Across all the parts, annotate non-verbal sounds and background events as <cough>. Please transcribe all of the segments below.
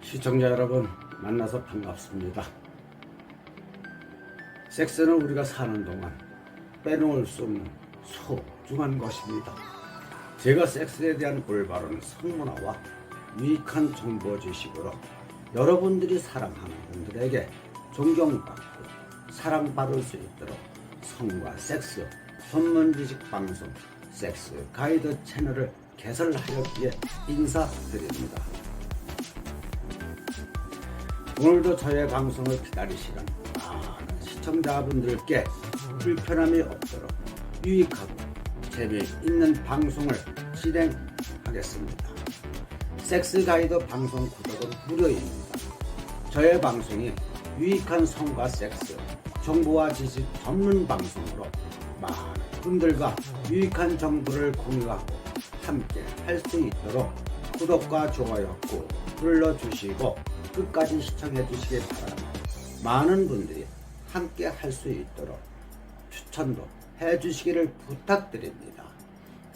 시청자 여러분 만나서 반갑습니다. 섹스는 우리가 사는 동안 빼놓을 수 없는 소중한 것입니다. 제가 섹스에 대한 올바른 성문화와 유익한 정보 지식으로 여러분들이 사랑하는 분들에게 존경받고 사랑받을 수 있도록 성과 섹스 전문 지식 방송 섹스 가이드 채널을 개설하였기에 인사드립니다. 오늘도 저의 방송을 기다리시는 많은 시청자분들께 불편함이 없도록 유익하고 재미있는 방송을 진행하겠습니다. 섹스 가이드 방송 구독은 무료입니다. 저의 방송이 유익한 성과 섹스, 정보와 지식 전문 방송으로 많은 분들과 유익한 정보를 공유하고 함께 할 수 있도록 구독과 좋아요 꾹 눌러주시고 끝까지 시청해 주시기 바랍니다. 많은 분들이 함께 할 수 있도록 추천도 해 주시기를 부탁드립니다.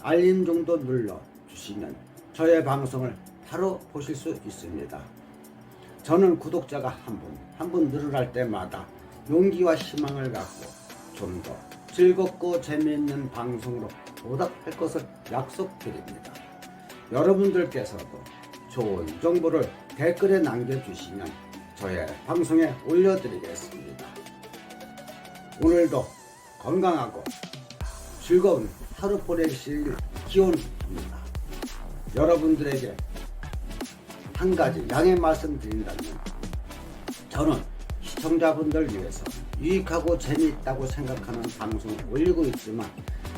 알림 정도 눌러 주시면 저의 방송을 바로 보실 수 있습니다. 저는 구독자가 한 분, 한 분 늘어날 때마다 용기와 희망을 갖고 좀 더 즐겁고 재미있는 방송으로 보답할 것을 약속드립니다. 여러분들께서도 좋은 정보를 댓글에 남겨주시면 저의 방송에 올려드리겠습니다. 오늘도 건강하고 즐거운 하루 보내실 기원합니다. 여러분들에게 한 가지 양해 말씀드린다면 저는 시청자분들 위해서 유익하고 재미있다고 생각하는 방송을 올리고 있지만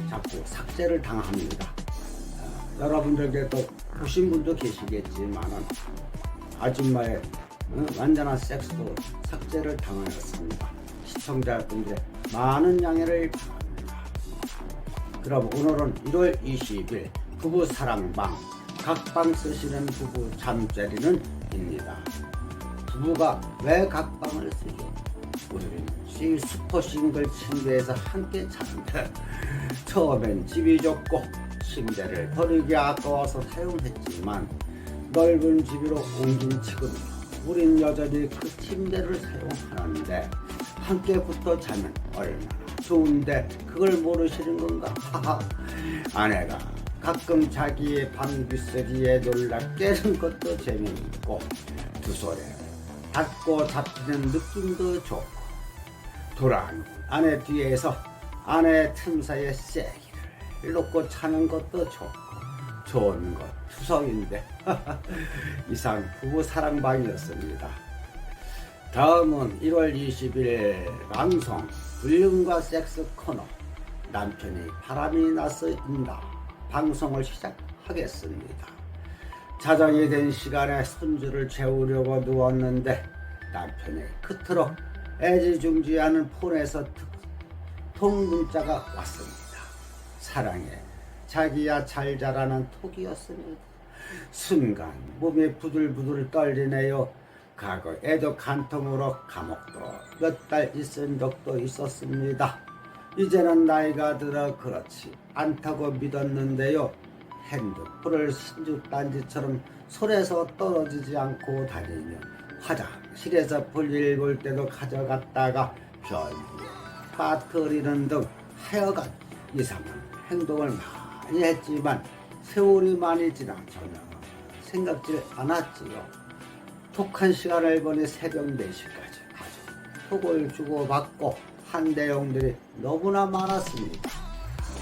자꾸 삭제를 당합니다. 아, 여러분들께도 보신 분도 계시겠지만은 아줌마의 어, 완전한 섹스도 삭제를 당하였습니다. 시청자분들의 많은 양해를 바랍니다. 그럼 오늘은 1월 20일 부부 사랑방 각방 쓰시는 부부 잠자리는 입니다. 부부가 왜 각방을 쓰죠? 우리는 시 슈퍼 싱글 침대에서 함께 자는데 <laughs> 처음엔 집이 좁고 침대를 버리기 아까워서 사용했지만 넓은 집으로 옮긴 지금 우린 여전히 그 침대를 사용하는데 함께 붙어 자면 얼마나 좋은데 그걸 모르시는 건가? <laughs> 아내가 가끔 자기의 방귀소리에 놀라 깨는 것도 재미있고 두 손에 닿고 잡히는 느낌도 좋고. 돌아온 아내 뒤에서 아내 틈 사이에 쐐기를 놓고 차는 것도 좋고 좋은 것 투성인데 <laughs> 이상 부부 사랑방이었습니다. 다음은 1월 20일 방송 불륜과 섹스 코너 남편이 바람이 나서인다 방송을 시작하겠습니다. 자정이 된 시간에 손주를 재우려고 누웠는데 남편이 그토록 애지중지하는 폰에서 툭- 통 문자가 왔습니다. 사랑해 자기야 잘 자라는 톡이었습니다. 순간 몸이 부들부들 떨리네요. 과거 애도 간통으로 감옥도 몇 달 있은 적도 있었습니다. 이제는 나이가 들어 그렇지 않다고 믿었는데요. 핸드폰을 신주단지처럼 손에서 떨어지지 않고 다니며 화장실에서 볼일 볼 때도 가져갔다가 변기에 빠뜨리는 등 하여간 이상한 행동을 많이 했지만 세월이 많이 지나 전혀 생각지 않았지요. 톡한 시간을 보내 새벽 4시까지 아주 톡을 주고받고 한 내용들이 너무나 많았습니다.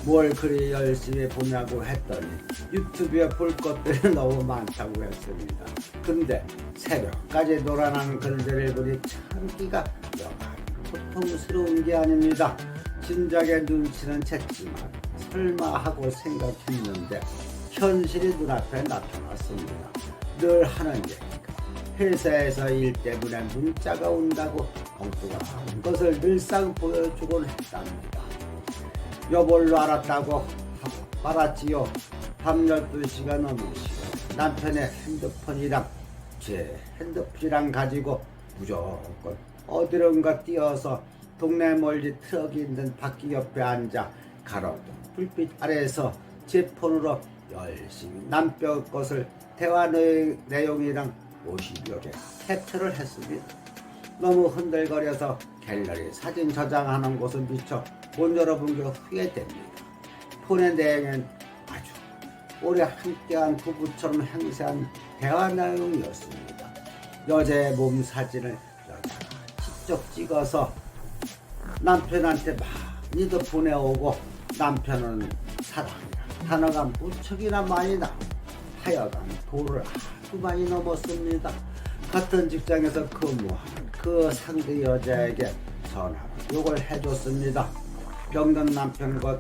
뭘 그리 열심히 보냐고 했더니 유튜브에 볼 것들이 <laughs> 너무 많다고 했습니다. 근데 새벽까지 놀아나는 글들을 보니 참 기가 여간 고통스러운 게 아닙니다. 진작에 눈치는 챘지만 설마 하고 생각했는데 현실이 눈앞에 나타났습니다. 늘 하는 얘기가 회사에서 일 때문에 문자가 온다고 엉뚱한 것을 늘상 보여주곤 했답니다. 여볼로 알았다고 하고 말았지요. 밤 12시가 넘은 시간 남편의 핸드폰이랑 제 핸드폰이랑 가지고 무조건 어디론가 뛰어서 동네 멀리 트럭이 있는 바퀴 옆에 앉아 가로등 불빛 아래에서 제 폰으로 열심히 남편 것을 대화 내- 내용이랑 50여 개 캡처를 했습니다. 너무 흔들거려서 갤러리 사진 저장하는 곳을 미처 못 열어본 게 후회됩니다. 폰의 내용은 아주 오래 함께한 부부처럼 행세한 대화 내용이었습니다. 여자의 몸 사진을 여자가 직접 찍어서 남편한테 많이도 보내오고 남편은 사랑이라 단어가 무척이나 많이 나 하여간 도를 아주 많이 넘었습니다. 같은 직장에서 근무하는 그 상대 여자에게 전화로 욕을 해줬습니다. 병든 남편과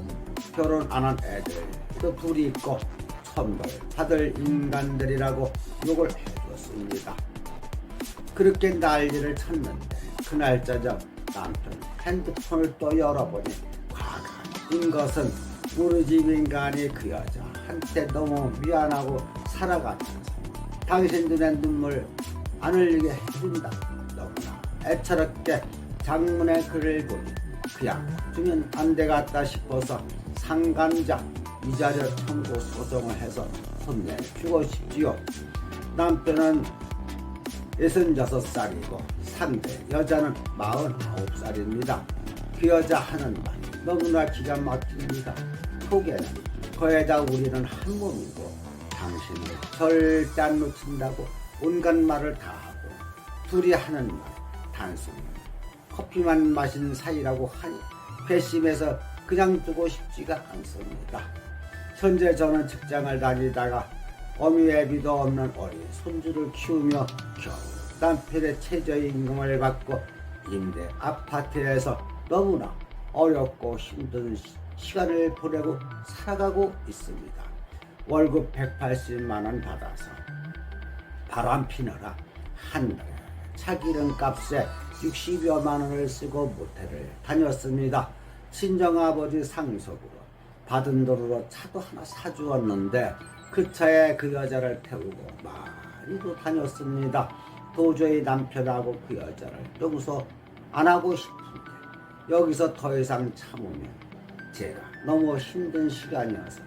결혼 안 한 애들도 둘이 있고 선물 받을 인간들이라고 욕을 해줬습니다. 그렇게 난리를 쳤는데 그날 저녁 남편 핸드폰을 또 열어보니 과거인 것은 우리 집 인간이 그 여자한테 너무 미안하고 살아가면서 당신 눈에 눈물 안 흘리게 해준다. 너무나 애처롭게 장문의 글을 보니 그냥 주면 안 되겠다 싶어서 상간자 위자료 청구 소송을 해서 혼내주고 싶지요 남편은 66살이고 상대 여자는 49살입니다. 그 여자 하는 말 너무나 기가 막힙니다. 속에는 거에다 우리는 한 몸이고 당신을 절대 안 놓친다고 온갖 말을 다 하고 둘이 하는 말 단순히 커피만 마신 사이라고 하니 괘씸해서 그냥 두고 싶지가 않습니다. 현재 저는 직장을 다니다가 어미애비도 없는 어린 손주를 키우며 겨우 남편의 최저임금을 받고 임대 아파트에서 너무나 어렵고 힘든 시- 시간을 보내고 살아가고 있습니다. 월급 180만 원 받아서 바람 피느라 한 달에 차 기름 값에 60여만 원을 쓰고 모텔을 다녔습니다. 친정아버지 상속으로 받은 돈으로 차도 하나 사주었는데 그 차에 그 여자를 태우고 많이도 다녔습니다. 도저히 남편하고 그 여자를 용서 안 하고 싶은데 여기서 더 이상 참으면 제가 너무 힘든 시간이어서요.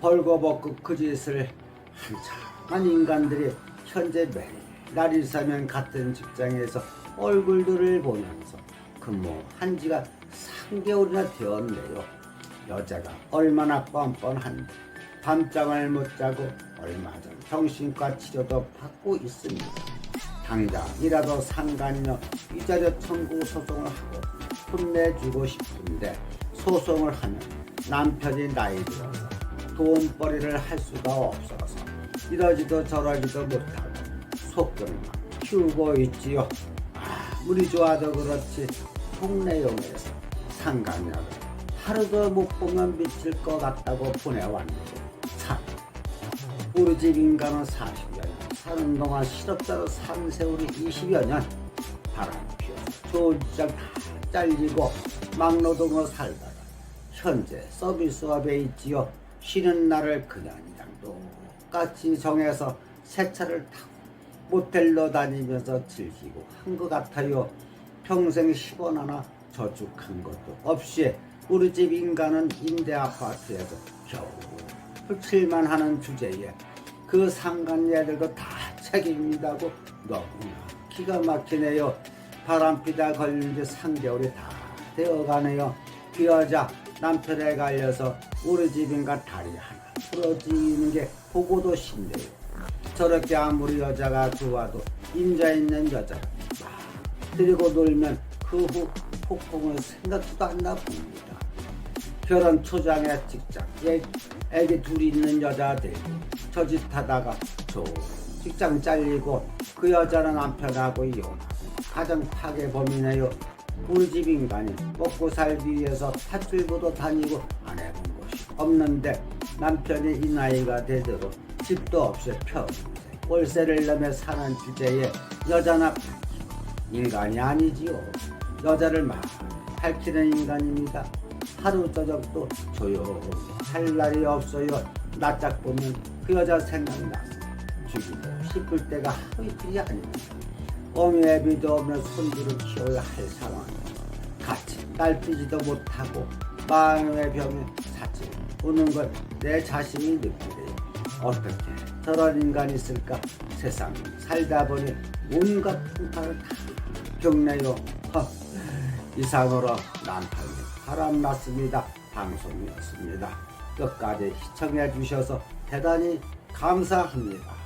벌거벗고 그 짓을 한참한 인간들이 현재 매일 날 있으면 같은 직장에서 얼굴들을 보면서 근무한 지가 3개월이나 되었네요. 여자가 얼마나 뻔뻔한데 밤잠을 못 자고 얼마 전 정신과 치료도 받고 있습니다. 당장이라도 상간녀 위자료 청구 소송을 하고 혼내주고 싶은데 소송을 하면 남편이 나이 들어서 돈벌이를 할 수가 없어서 이러지도 저러지도 못하고 속금만 키우고 있지요. 아무리 좋아도 그렇지 동네용에서 상간녀를 하루도 못 보면 미칠 것 같다고 보내왔는데 참. 우리 집 인간은 40여 년 사는 동안 실업자로 산 세월이 20여 년. 바람 피워서 좋은 직장 다 잘리고 막노동으로 살다가 현재 서비스업에 있지요 쉬는 날을 그냥이랑 똑같이 정해서 새 차를 타고 모텔로 다니면서 즐기고 한 것 같아요 평생 10원 하나 저축한 것도 없이 우리 집 인간은 임대 아파트에서 겨우 흡칠만 하는 주제에 그 상간 애들도 다 책임이다고 너무나 기가 막히네요. 바람피다 걸린 지 3개월이 다 되어가네요. 그 여자 남편에 갈려서 우리 집 인간 다리 하나 부러지는 게 보고도 신데요. 저렇게 아무리 여자가 좋아도 임자 있는 여자 막 데리고 놀면 그 후 폭풍을 생각지도 않나 봅니다. 결혼 초장에 직장, 애, 애기 둘이 있는 여자들 저짓 하다가 저 직장 잘리고 그 여자는 남편하고 이혼하고 가정 파괴 범이네요. 우리 집 인간이 먹고 살기 위해서 팥줄보도 다니고 안 해본 것이 없는데 남편이 이 나이가 되도록 집도 없이 평생 월세를 내며 사는 주제에 여자나 인간이 아니지요. 여자를 막 밝히는 인간입니다. 하루 저녁도 조용히 할 날이 없어요. 낯짝 보면 그 여자 생각나서 죽이고 싶을 때가 하루 이틀이 아닙니다. 어미애 비도 없는 손주를 키워야 할 상황에 같이 날뛰지도 못하고 마음의 병에 사치 우는 걸 내 자신이 느끼래요. 어떻게 저런 인간이 있을까? 세상 살다 보니 온갖 풍파를 다 겪네요. 허, 이상으로 남편이 바람 났습니다. 방송이었습니다. 끝까지 시청해 주셔서 대단히 감사합니다.